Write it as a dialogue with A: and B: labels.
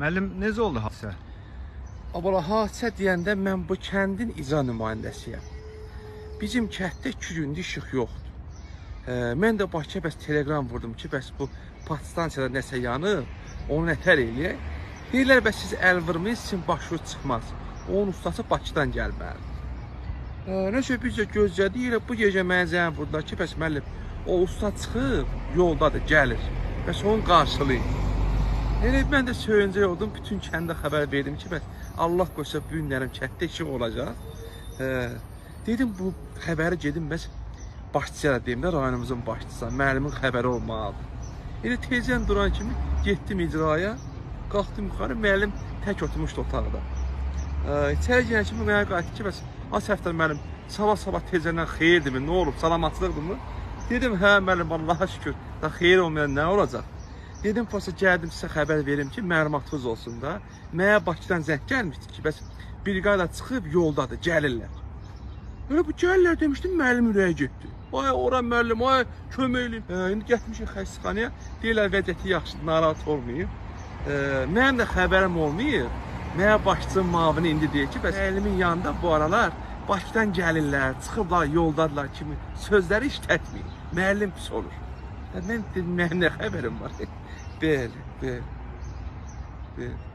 A: Müəllim, necə oldu hadisə?
B: Abala hadisə deyəndə mən bu kəndin icra nümayəndəsiyəm. Bizim kənddə 2 gündür işıq yoxdur. E, mən də Bakıya bəs telegram vurdum ki, bəs bu podstansiyada nəsə yanıb, onu nətər eləyək. Deyirlər bəs siz əl vurmayın, sizin başınız çıxmaz. Onun ustası Bakıdan gəlməlidir. E, nəsə biz də gözlədik, elə bu gecə mənə zəng vurdular ki, bəs müəllim, o usta çıxıb, yoldadır, gəlir. Bəs onu qarşılayın. Elə mən də söyüncə oldum, bütün kəndə xəbər verdim ki, bəs Allah qoysa bu günlərim kənddə işıq olacaq. Hə, dedim bu xəbəri gedim bəs başçıya deyim də rayonumuzun başçısına, müəllimin xəbəri olmalıdır. Elə tezən duran kimi getdim icraya, qalxdım yuxarı, müəllim tək oturmuşdu otaqda. Ə, İçəri girən kimi mənə qayıtdı ki, bəs Asəftar müəllim sabah-sabah tezəndən xeyirdirmi, nə olub, salamatçılıqdırmı? Dedim, hə müəllim, Allaha şükür. Da xeyir olmayan nə olacaq? Dedim, prosta gəldim sizə xəbər verim ki, məlumatınız olsun da. Mənə Bakıdan zəng gəlmişdi ki, bəs briqada çıxıb yoldadır, gəlirlər. Elə bu gəlirlər demişdim, müəllim ürəyə getdi. Ay ora müəllim, ay kömək eləyin. Hə, indi getmişik xəstəxanaya. Deyirlər vəziyyəti yaxşıdır, narahat olmayın. E, mənim də xəbərim olmayıb. Mənə başçı mavini indi deyir ki, bəs müəllimin yanında bu aralar Bakıdan gəlirlər, çıxıblar, yoldadılar kimi sözləri işlətməyin. Müəllim pis olur. Hə, mən dedim, mənim nə xəbərim var? Belə, belə. Belə.